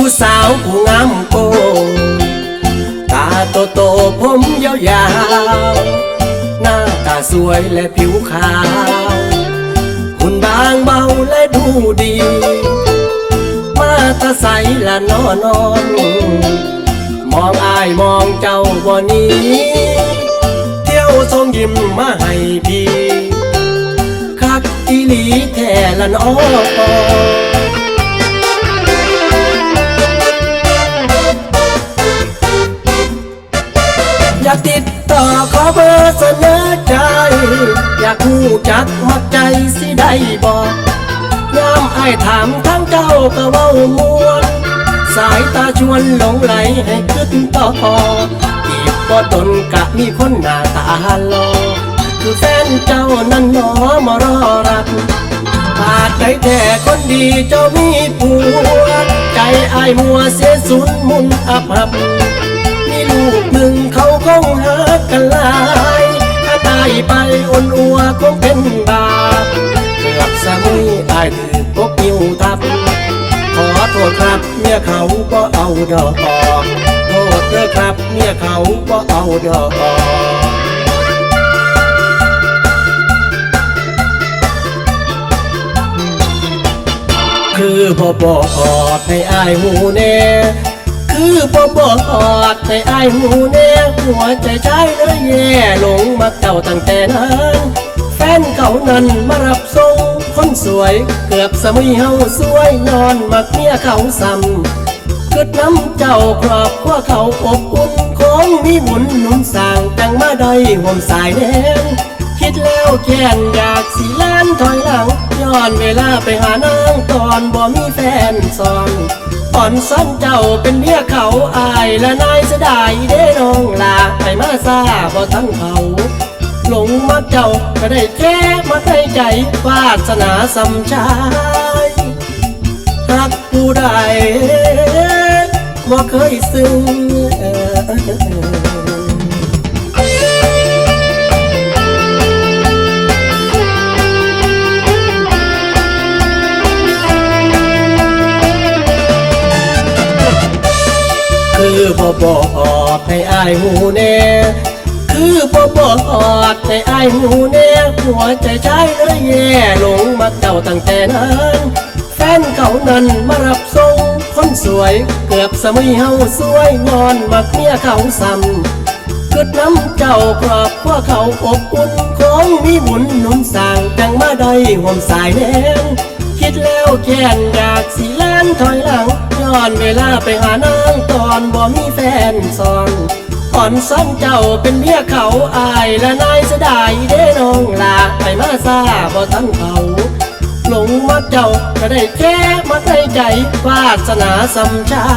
ผู้สาวผู้งามโกตาโตโตผมยาวยาวหน้าตาสวยและผิวขาวหุ่นบางเบาและดูดี มาตาใสและนอนอน มองอายมองเจ้าบ่นี้ เที่ยวทรงยิ้มมาให้พี่คักอีหลีแท่ละนอ้อ อยากติดต่อขอเบอร์เสนอใจ อยากหูจักมักใจสิได้บอกยามไอ้ถามทั้งเจ้าก็เว้ามวน สายตาชวนหลงไหลให้ขึ้นต่อพอีกก็ตนกะมีคนหน้าตาหลอคือแฟนเจ้านั้นหนอมารอรับปาดใจแท้คนดีเจ้ามีผัวใจไอ้ายมัวเสียสุนมุนอับหับมีลูกหนึ่ง งหากันลาย ถ้าตายไปอ่นอัวคงเป็นบาปเกือบสามีตายถือพกนิ้วทับ ขอโทษครับเมียเขาก็เอาดอกโทษเด้อครับเมียเขาก็เอาดอกคือบ่บอกให้อายหูแน่ คือบ่บอกให้อายหูแน่ หัวใจชายเลยแย่หลงมักเจ้าตั้งแต่นั้นแฟนเขานั้นมารับส่งคนสวย เกือบสมุยเฮาสวยนอนมักเมียเขาซ้ำกึดน้ำเจ้าครอบครัวเขาอบอุ่นของมีบุญหนุนสร้างจังมาได้ห่มสายแดงคิดแล้วแค้นอยากสิล้านถอยหลังย้อนเวลาไปหานา อนบ่มีแฟนซอนอ่อนซ้อนเจ้าเป็นเมียเขาอายและนายเสดายเด้น้องลาไปมาซาบ่ทั้งเขาหลงมักเจ้าก็ได้แค่มาให้ใจวาสนาสำชายรักผู้ใดว่เคยซึ้ง บ่บอกให้อายหูแน่คือบ่บอกให้อายหูแน่หัวใจชายเลยแย่หลงมักเจ้าตั้งแต่นั้นแฟนเขานั้นมารับส่งคนสวย เกือบสมุยเฮาสวยนอนมักเมียเขาซ้ำกึดน้ำเจ้าครอบครัวเขาอบอุ่นของมีบุญหนุนสร้างจังมาได้ห่วมสายแดงคิดแล้วแค้นอยากสิแล่นถอยหลังย้อนเวลาไปหานา ตอนบ่มีแฟนซอนอ่อนซ้อนเจ้าเป็นเมียเขาอายและนายเสดายเด้น้องลาไปมาซาบ่ทันเขาหลงมักเจ้าก็ได้แค่มาให้ใจวาสนาสำชา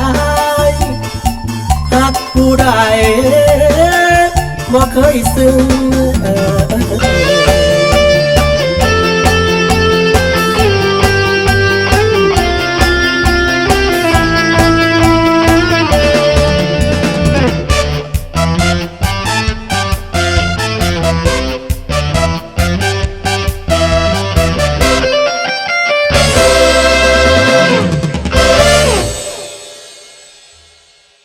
ยรักผู้ใดบ่เคยซึ้งเอ่